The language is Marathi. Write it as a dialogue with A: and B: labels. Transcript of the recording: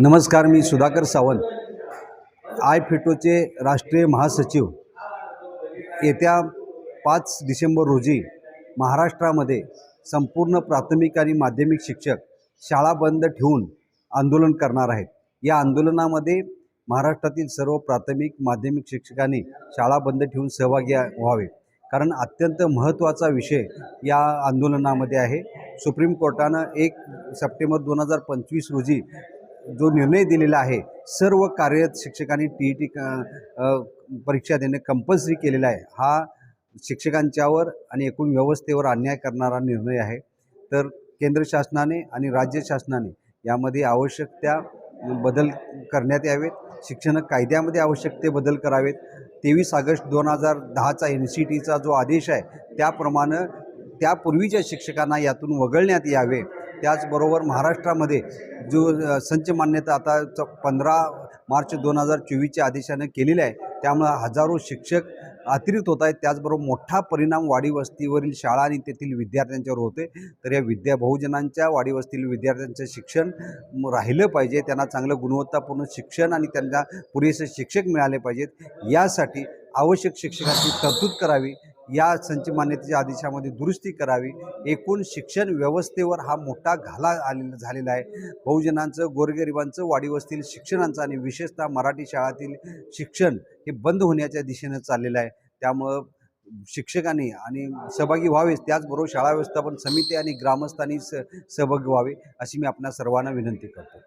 A: नमस्कार मी सुधाकर सावंत आय फिटोचे राष्ट्रीय महासचिव. येत्या पाच डिसेंबर रोजी महाराष्ट्रामध्ये संपूर्ण प्राथमिक आणि माध्यमिक शिक्षक शाळा बंद ठेवून आंदोलन करणार आहेत. या आंदोलनामध्ये महाराष्ट्रातील सर्व प्राथमिक माध्यमिक शिक्षकांनी शाळा बंद ठेवून सहभागी व्हावे. कारण अत्यंत महत्त्वाचा विषय या आंदोलनामध्ये आहे. सुप्रीम कोर्टानं एक सप्टेंबर दोन हजार पंचवीस रोजी जो निर्णय दिलेला आहे सर्व कार्यरत शिक्षकांनी टी ई टी परीक्षा देणे कंपल्सरी केलेला आहे. हा शिक्षकांच्यावर आणि एकूण व्यवस्थेवर अन्याय करणारा निर्णय आहे. तर केंद्र शासनाने आणि राज्य शासनाने यामध्ये आवश्यक त्या बदल करण्यात यावेत. शिक्षण कायद्यामध्ये आवश्यक ते बदल करावेत. तेवीस ऑगस्ट दोन हजार दहाचा एन सी टीचा जो आदेश आहे त्याप्रमाणे त्यापूर्वीच्या शिक्षकांना यातून वगळण्यात यावे. त्याचबरोबर महाराष्ट्रामध्ये जो संच मान्यता आता च पंधरा मार्च दोन हजार चोवीसच्या आदेशानं केलेली आहे त्यामुळं हजारो शिक्षक अतिरिक्त होत आहेत. त्याचबरोबर मोठा परिणाम वाडीवस्तीवरील शाळा आणि तेथील विद्यार्थ्यांच्यावर होते तर या विद्या बहुजनांच्या वाडीवस्तील विद्यार्थ्यांचं शिक्षण राहिलं पाहिजे. त्यांना चांगलं गुणवत्तापूर्ण शिक्षण आणि त्यांना पुरेसे शिक्षक मिळाले पाहिजेत. यासाठी आवश्यक शिक्षकांची तरतूद करावी. या संच मान्यतेच्या आदेशामध्ये दुरुस्ती करावी. एकूण शिक्षण व्यवस्थेवर हा मोठा घाला आलेला झालेला आहे. बहुजनांचं गोरगरिबांचं वाढीवस्तील शिक्षणांचं आणि विशेषतः मराठी शाळातील शिक्षण हे बंद होण्याच्या दिशेनं चाललेलं आहे. त्यामुळं शिक्षकांनी आणि सहभागी व्हावेच त्याचबरोबर शाळा व्यवस्थापन समिती आणि ग्रामस्थांनी स सहभागी व्हावे अशी मी आपल्या सर्वांना विनंती करतो.